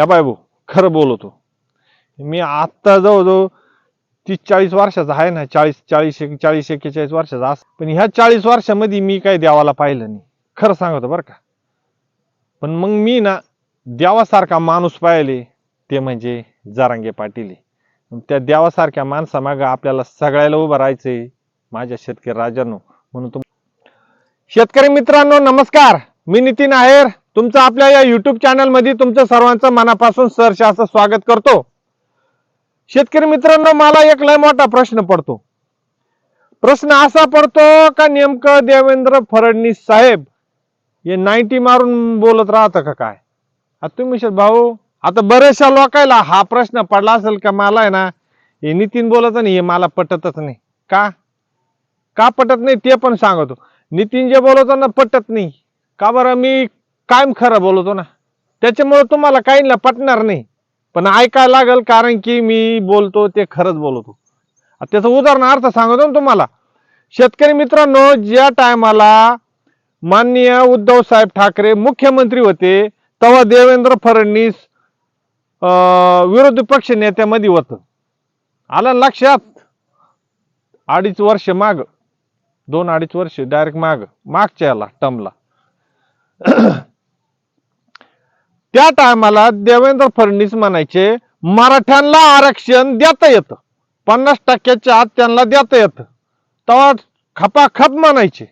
या बाय भाऊ खरं बोलतो. मी आत्ता जवळजवळ तीस चाळीस वर्षाचा आहे ना चाळीस चाळीस एक चाळीस एक्केचाळीस वर्षाचा असं पण ह्या चाळीस वर्षामध्ये मी काय देवाला पाहिलं नाही. खरं सांगतो बरं का. पण मग मी ना देवासारखा माणूस पाहिले ते म्हणजे जारांगे पाटील आहे. त्या देवासारख्या माणसामागं आपल्याला सगळ्याला उभं राहायचंय माझ्या शेतकरी राजांनो म्हणून तुम शेतकरी मित्रांनो नमस्कार. मी नितीन आहेर. तुमचं आपल्या या युट्यूब चॅनलमध्ये तुमचं सर्वांचं मनापासून सरशा असं स्वागत करतो. शेतकरी मित्रांनो मला एक लय मोठा प्रश्न पडतो. प्रश्न असा पडतो का नेमकं देवेंद्र फडणवीस साहेब हे नाईन्टी मारून बोलत राहतं का काय? आता तुम्ही भाऊ आता बऱ्याचशा लोकायला हा प्रश्न पडला असेल का मला आहे ना हे नितीन बोलत नाही हे मला पटतच नाही. का? का पटत नाही ते पण सांगतो. नितीन जे बोलवतो ना पटत नाही. का बरं मी कायम खरं बोलवतो ना. त्याच्यामुळं तुम्हाला काहींना पटणार नाही. पण ऐकायला लागल कारण की मी बोलतो ते खरंच बोलतो. त्याचं उदाहरणार्थ सांगतो ना तुम्हाला. शेतकरी मित्रांनो ज्या टायमाला माननीय उद्धव साहेब ठाकरे मुख्यमंत्री होते तेव्हा देवेंद्र फडणवीस विरोधी पक्ष नेत्यामध्ये होत. आलं लक्षात? अडीच वर्ष माग. दोन अडीच वर्ष डायरेक्ट माग. मागच्या याला टर्मला त्या टायमाला देवेंद्र फडणवीस म्हणायचे मराठ्यांना आरक्षण देता येतं. पन्नास टक्क्याच्या आत त्यांना देता येतं. तेव्हा खपाखप म्हणायचे.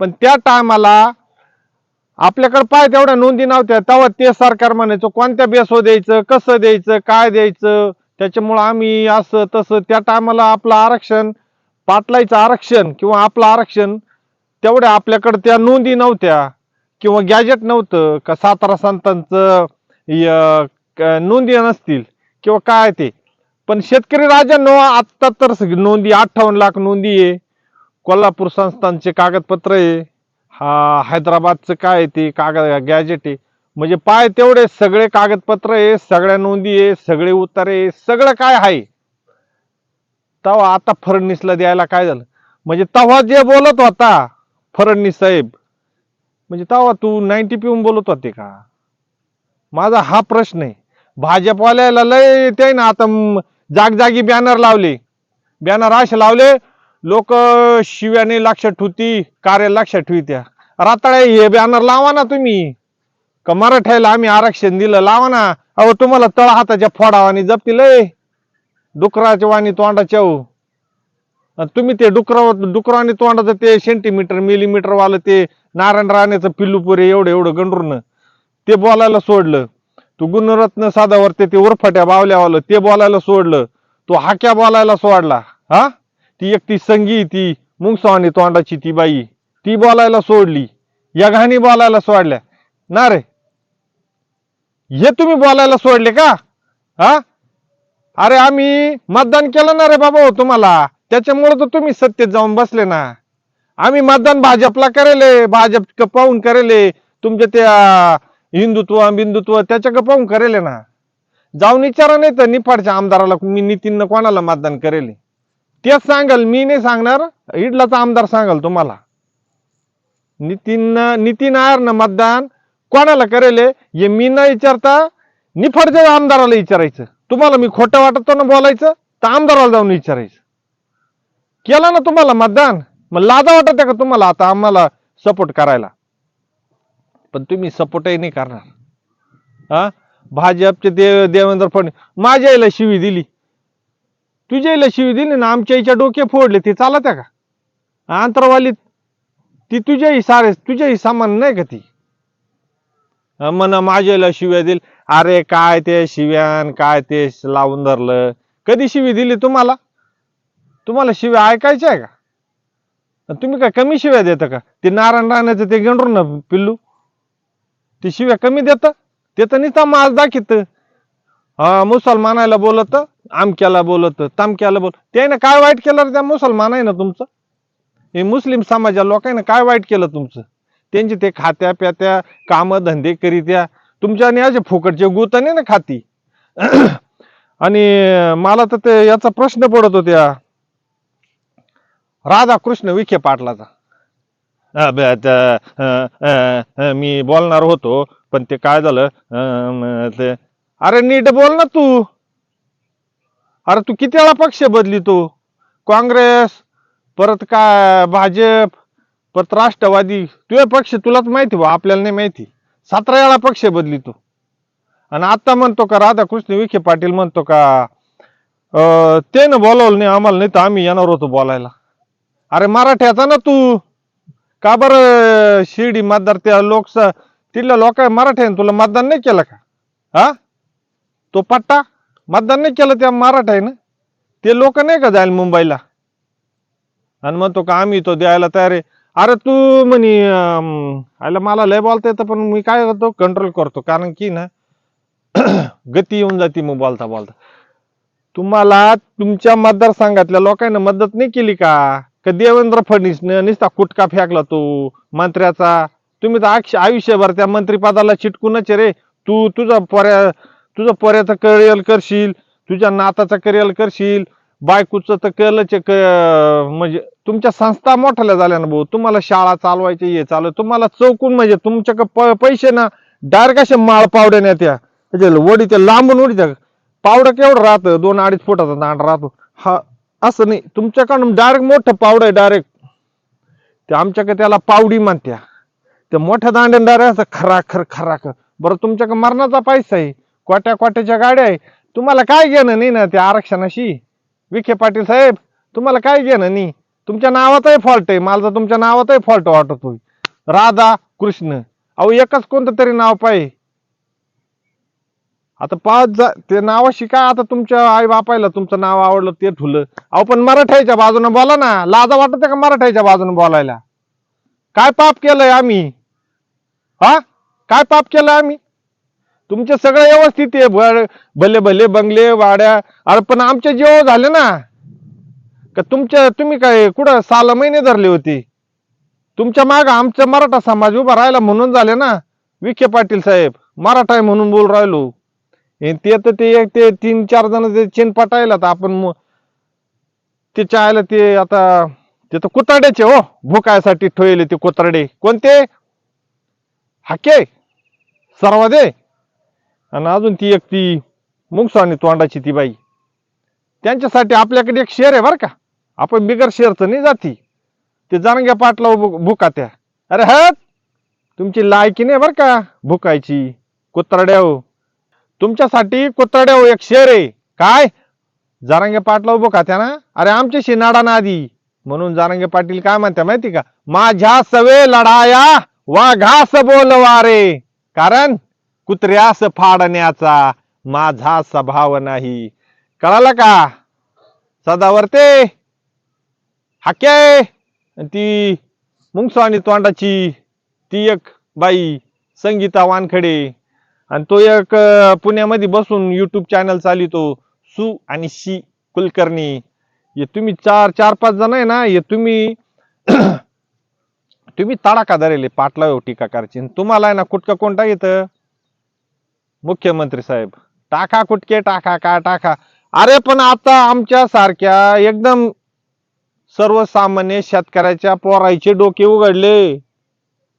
पण त्या टायमाला आपल्याकडे पाय तेवढ्या नोंदी नव्हत्या. तेव्हा ते सरकार म्हणायचं कोणत्या बेसो द्यायचं कसं द्यायचं काय द्यायचं? त्याच्यामुळं आम्ही असं तसं त्या टायमाला आपलं आरक्षण पाटलायचं आरक्षण किंवा आपलं आरक्षण तेवढ्या आपल्याकडे त्या नोंदी नव्हत्या. किंवा गॅजेट नव्हतं का सातारा संतांचं नोंदी नसतील किंवा काय ते. पण शेतकरी राजांनो आत्ता तर नोंदी अठ्ठावन्न लाख नोंदी आहे. कोल्हापूर संस्थांचे कागदपत्र आहे. हा हैदराबादचं काय आहे ते कागद गॅजेट आहे. म्हणजे पाय तेवढे सगळे कागदपत्र आहे सगळ्या नोंदी आहे सगळे उतारे आहे, सगळं काय आहे? तेव्हा आता फडणवीसला द्यायला काय झालं? म्हणजे तेव्हा जे बोलत होता फडणवीस साहेब म्हणजे तेव्हा तू नाईन्टी पिऊन बोलत होते का? माझा हा प्रश्न आहे. भाजपवाल्याला लय ते ना आता जागजागी बॅनर लावले. बॅनर असे लावले लोक शिव्याने लक्षात ठेवती कार्य लक्षात ठेवत्या राताळ्या हे बॅनर लावा ना तुम्ही. का मराठ्याला आम्ही आरक्षण दिलं लावा ना. अहो तुम्हाला तळ हाताच्या फोडावानी जपतील डुकराच्या वाणी तोंडाच्या हो. तुम्ही ते डुकरावर डुकरावानी तोंडाचं ते सेंटीमीटर मिलीमीटर वालं ते नारायण राणेचं पिल्लूपुरे एवढं एवढं गंडूरनं ते बोलायला सोडलं. तू गुणरत्न साधावरते ते उरफाट्या बावल्यावालं ते बोलायला सोडलं. तो हाक्या बोलायला सोडला. हा? ती एक ती संगी ती मुंगसवानी तोंडाची ती बाई. ती बोलायला सोडली. या घाणी बोलायला सोडल्या. ना रे? हे तुम्ही बोलायला सोडले का? हा? अरे आम्ही मतदान केलं ना रे बाबा हो तुम्हाला. त्याच्यामुळे तर तुम्ही सत्तेत जाऊन बसले ना. आम्ही मतदान भाजपला करेले भाजप पाहून करेले तुमच्या त्या हिंदुत्व बिंदुत्व त्याच्या पाहून करेले ना. जाऊन विचारा नाही तर निफाडच्या आमदाराला मी नितीननं कोणाला मतदान करेल? तेच सांगाल मी नाही सांगणार इडलाचा आमदार सांगाल तुम्हाला. नितीन नितीन आयरनं मतदान कोणाला करेल हे मी न विचारता निफाडच्या आमदाराला विचारायचं. तुम्हाला मी खोटं वाटतो ना बोलायचं तर आमदाराला जाऊन विचारायचं. केला ना तुम्हाला मतदान? मग लाजा वाटत का तुम्हाला आता आम्हाला सपोर्ट करायला? पण तुम्ही सपोर्टही नाही करणार. हा? भाजपचे देव देवेंद्र फडणवीस माझ्या आईला शिवी दिली. तुझ्या आईला शिवी दिली ना आमच्या आईच्या डोके फोडले ते चालत का? आंतरवालीत ती तुझ्याही सारे तुझ्याही सामान नाही का ती? म्हणा माझ्या शिव्या दिल. अरे काय ते शिव्यान काय ते लावून धरलं? कधी शिवी दिली तुम्हाला? तुम्हाला शिव्या ऐकायच्या आहे का? तुम्ही काय कमी शिव्या देता का? ते नारायण राण्याचं ते गंडूर ना पिल्लू. ते शिव्या कमी देतं? ते तर निता माज दाखित. हा मुसलमानाला बोलत आमक्याला बोलत तामक्याला बोल त्याने काय वाईट केलं त्या मुसलमान आहे ना तुमचं? हे मुस्लिम समाजा लोकांना काय वाईट केलं तुमचं? त्यांचे ते खात्या प्यात्या कामं धंदे करीत्या. तुमच्या आणि असे फुकटचे गुताने ना खाती. आणि मला तर ते याचा प्रश्न पडत होत्या. राधाकृष्ण विखे पाटलाचा. अ, ब- त- अ, अ, अ, मी बोलणार होतो पण ते काय झालं अ, म, ते अरे नीट बोल ना तू. अरे तू किती वेळा पक्ष बदली तू? काँग्रेस परत काय भाजप परत राष्ट्रवादी तुझे पक्ष तुलाच माहिती बा आपल्याला नाही माहिती. सतरा वेळा पक्ष बदली तू. आणि आता म्हणतो का राधाकृष्ण विखे पाटील म्हणतो का ते ना बोलावलं नाही आम्हाला नाही तर आम्ही येणार होतो बोलायला. अरे मराठ्याचा ना तू. का बरं शिर्डी मतदार त्या लोकसा तिथल्या लोक मराठ्याने तुला मतदान नाही केलं का? हा? तो पट्टा? मतदान नाही केलं त्या मराठ्यानं? ते लोक नाही का जाईल मुंबईला? आणि म्हणतो का आम्ही तो द्यायला तयार आहे. अरे तू म्हणे आयला मला लय बोलता येतं पण मी काय करतो? कंट्रोल करतो. कारण की ना गती येऊन जाते मग बोलता बोलता तुम्हाला तुमच्या मतदारसंघातल्या लोकांना मदत नाही केली का? का देवेंद्र फडणवीसनं नुसता कुटका फेकला तो मंत्र्याचा? तुम्ही तर आयुष्य- आयुष्यभर त्या मंत्रीपदाला चिटकूनच रे. तू तुझा पर्या तुझं पोऱ्याचं करिअर करशील तुझ्या नाताचं करिअर करशील बायकोचं तर केलंच क- म्हणजे तुमच्या संस्था मोठ्या झाल्या ना भाऊ. तुम्हाला शाळा चालवायची हे चालू तुम्हाला चौकून म्हणजे तुमच्याकडे पैसे ना डायरेक्ट असे माळ पावड्याने त्या. त्याच्या वडी त्या लांबून वडी त्या. पावडं केवढं राहतं? दोन अडीच फुटाचा दांड राहतो. हा असं नाही. तुमच्याकडून डायरेक्ट मोठं पावडं आहे डायरेक्ट ते आमच्याकडे त्याला पावडी म्हणत्या. त्या मोठ्या दांड्याने डायरेक्ट असं खराखर खराखर. बरं तुमच्याकडे मरणाचा पैसा आहे. कोट्या कोट्याच्या गाड्या आहे. तुम्हाला काय घेणं नाही ना त्या आरक्षणाशी? विखे पाटील साहेब तुम्हाला काय घेणं नाही? तुमच्या नावातही फॉल्ट आहे. मला तुमच्या नावातही फॉल्ट वाटतोय. राधा कृष्ण. अहो एकच कोणतं तरी नाव पाहिजे. आता पाच जा ते नावाशी काय आता तुमच्या आई बापायला तुमचं नाव आवडलं ते ठुलं. अहो पण मराठ्याच्या बाजूने बोला ना. लाजा वाटत का मराठ्याच्या बाजूने बोलायला? काय पाप केलंय आम्ही? हा? काय पाप केलंय आम्ही? तुमचे सगळं व्यवस्थित आहे. भले भले बंगले वाड्या. अरे पण आमचे जेव झाले ना. का तुमच्या तुम्ही काय कुठं साल महिने धरले होते? तुमच्या माग आमचा मराठा समाज उभा राहिला म्हणून झाले ना. विखे पाटील साहेब मराठा आहे म्हणून बोल राहिलो. हे ते तर ते एक ते तीन चार जण ते चेन पटायला तर आपण मग ते चायला ते आता ते तर कुताड्याचे हो भुकायसाठी ठेवले ते कुताडे कोणते? हाके. सर्वादे. आणि अजून ती एक ती मुंगसानी तोंडाची ती बाई. त्यांच्यासाठी आपल्याकडे एक शेर आहे बरं का. आपण बिगर शेरचं नाही जाती. ते जाणग्या पाटला भुका त्या. अरे हत तुमची लायकी नाही बरं का. भुकायची. कुत्राड्याव हो. तुमच्यासाठी कुत्राड्या एक शेर आहे. काय? जारांगे पाटला उभं का त्या ना अरे आमच्याशी नाडा ना आधी म्हणून जारांगे पाटील काय म्हणते माहिती का? माझ्या सवे लढाया वा घास बोलवारे कारण कुत्र्यास फाडण्याचा माझा स्वभाव नाही. कळाला का? सदावरते हाके. ती मुंगसवानी तोंडाची ती एक बाई संगीता वानखडे. आणि तो एक पुण्यामध्ये बसून युट्यूब चॅनल चालितो सु आणि शी कुलकर्णी. हे तुम्ही चार चार पाच जण आहे ना हे तुम्ही तुम्ही तडाखा धरेले पाटला हो टीका करायची तुम्हाला आहे ना कुटका कोणता येतं? मुख्यमंत्री साहेब. टाका कुटके टाका का टाका. अरे पण आता आमच्या सारख्या एकदम सर्वसामान्य शेतकऱ्याच्या पोरायचे डोके उघडले.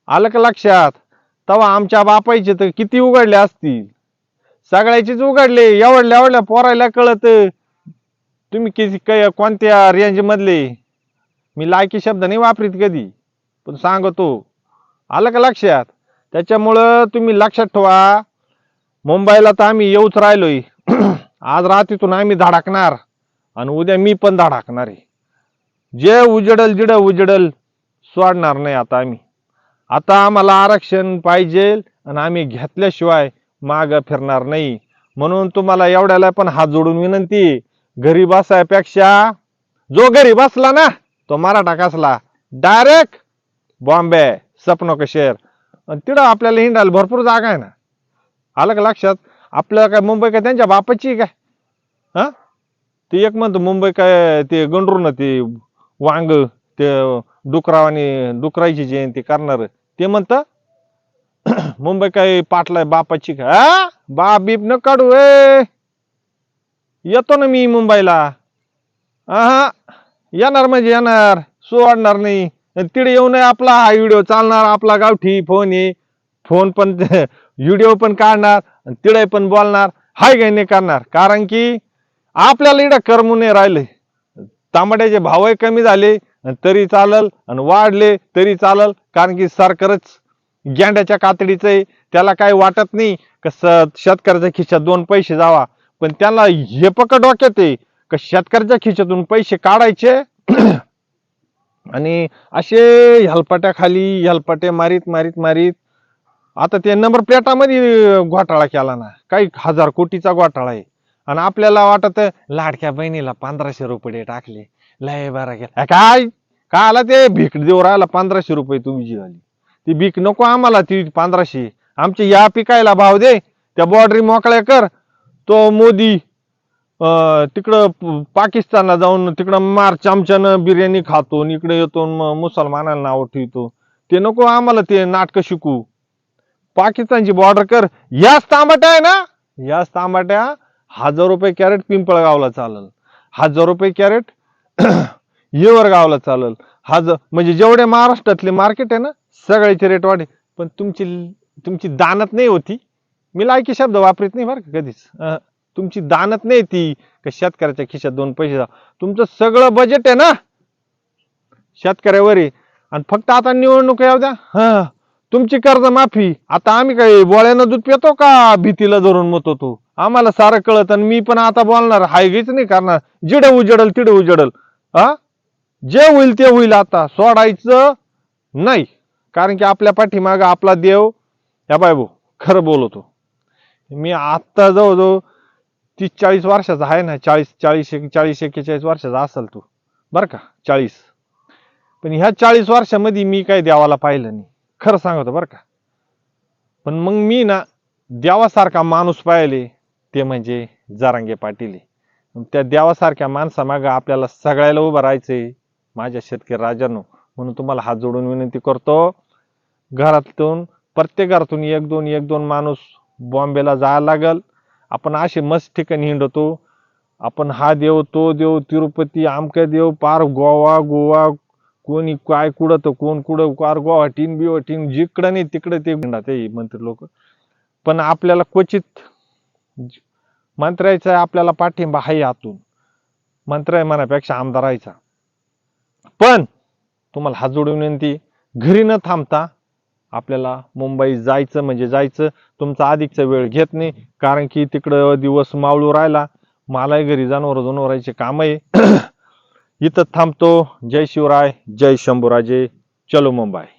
आलं का लक्षात? तेव्हा आमच्या बापायचे तर किती उघडले असतील. सगळ्याचेच उघडले एवढल्या एवढल्या पोरायला कळत. तुम्ही किती काय कोणत्या रेंज मधले? मी लायकी शब्द नाही वापरीत कधी पण सांगतो. आलं का लक्षात? त्याच्यामुळं तुम्ही लक्षात ठेवा. मुंबईला तर आम्ही येऊच राहिलोय. आज रात्रीतून आम्ही धडकणार. आणि उद्या मी पण धडकणार आहे. जे उजडल जिड उजडल सोडणार नाही आता आम्ही. आता आम्हाला आरक्षण पाहिजे आणि आम्ही घेतल्याशिवाय माग फिरणार नाही. म्हणून तुम्हाला एवढ्याला पण हात जोडून विनंती गरीब घरी जो घरी बसला ना तो मराठा कसला? डायरेक्ट बॉम्बे सपनो कशेर. आणि तिथं आपल्याला हिंडायला भरपूर जागा आहे ना. आलं का लक्षात? आपल्याला काय मुंबई काय त्यांच्या बापाची काय? हा? ते एक म्हणतो मुंबई काय ते गंडरून ते वांग ते डुकरावाने डुकरायची जयंती करणार. ते म्हणत मुंबई काही पाटलाय बापाची का? बाप बीप न काढू ए! येतो ना मी मुंबईला. हा येणार म्हणजे येणार सोडणार नाही. आणि तिकडे येऊ नये आपला हा व्हिडिओ चालणार आपला गावठी फोन ये फोन पण व्हिडिओ पण काढणार आणि तिडे पण बोलणार. हाय काय नाही करणार. कारण की आपल्याला इकडं करमू नाही राहिले. तांबड्याचे भावही कमी झाले. तरी चालल आणि वाढले तरी चालल. कारण की सरकारच गेंड्याच्या कातडीचं आहे. त्याला काही वाटत नाही कसं शेतकऱ्याच्या खिशात दोन पैसे जावा. पण त्याला हे पकड डोक्यात आहे का शेतकऱ्याच्या खिशातून पैसे काढायचे? आणि असे हलपाट्या खाली हलपाटे मारीत मारीत मारीत. आता ते नंबर प्लेटामध्ये घोटाळा केला ना. काही हजार कोटीचा घोटाळा आहे. आणि आपल्याला वाटत लाडक्या बहिणीला पंधराशे रुपये टाकले. लय बरा केला काय? काय आला ते भीक देऊ राहिला पंधराशे रुपये तुमची वाली ती भीक नको आम्हाला ती पंधराशे. आमच्या या पिकायला भाव दे त्या बॉर्डरी मोकळ्या कर. तो मोदी तिकडं पाकिस्तानला जाऊन तिकडं मार चमच्यानं बिर्याणी खातो आणि इकडे येतो मग मुसलमानांना नाव ठेवतो. ते नको आम्हाला ते नाटकं शिकू. पाकिस्तानची बॉर्डर कर. याच तांबट्या आहे ना? याच तांबट्या हजार रुपये कॅरेट पिंपळगावला चालल. हजार रुपये कॅरेट येवर गावला चालल. हजार म्हणजे जेवढे महाराष्ट्रातले मार्केट आहे ना सगळ्याचे रेट वाढे पण तुमची तुमची दानत नाही होती. मी लायकी शब्द वापरत नाही बरं का कधीच. तुमची दानत नाही ती का शेतकऱ्याच्या खिशात दोन पैसे जा. तुमचं सगळं बजेट आहे ना शेतकऱ्यावर आहे. आणि फक्त आता निवडणूक येऊ द्या. हा तुमची कर्ज माफी आता आम्ही काय बोळ्यानं दूध पितो का? भीतीला धरून मत होतो आम्हाला सारं कळत आणि मी पण आता बोलणार हायगीच नाही करणार. जिडं उजडल तिडं उजडल. हा? जे होईल ते होईल आता. सोडायचं नाही. कारण की आपल्या पाठीमागं आपला देव या बाय भाऊ खरं बोलतो. मी आत्ता जवळजवळ तीस चाळीस वर्षाचा आहे ना. चाळीस चाळीस एक चाळीस एक्केचाळीस वर्षाचा असेल तू. बरं का? चाळीस. पण ह्या चाळीस वर्षामध्ये मी काय देवाला पाहिलं नाही. खरं सांगतो बरं का? पण मग मी ना देवासारखा माणूस पाहिले ते म्हणजे जारांगे पाटील. आहे. त्या देवासारख्या माणसामागं आपल्याला सगळ्याला उभं राहायचंय. माझ्या शेतकरी राजांनो म्हणून तुम्हाला हात जोडून विनंती करतो घरातून प्रत्येक घरातून एक दोन एक दोन माणूस बॉम्बेला जायला लागल. आपण असे मस्त ठिकाणी हिंडतो. आपण हा देव तो देव तिरुपती आमका देव पार गोवा गोवा कोणी काय कुडं तर कोण कुडं पार बिव टीन जिकडं नाही तिकडं ते हिंडा ते मंत्री लोक. पण आपल्याला क्वचित मंत्र्याचा आपल्याला पाठिंबा आहे आतून मंत्र मनापेक्षा आमदारायचा पण तुम्हाला हात जोडून विनंती घरी न थांबता आपल्याला मुंबई जायचं म्हणजे जायचं. तुमचा अधिकचा वेळ घेत नाही कारण की तिकडं दिवस मावळू राहिला. मलाही घरी जनावर जनावरांचे काम आहे इथं थांबतो. जय शिवराय जय शंभूराजे. चलो मुंबई.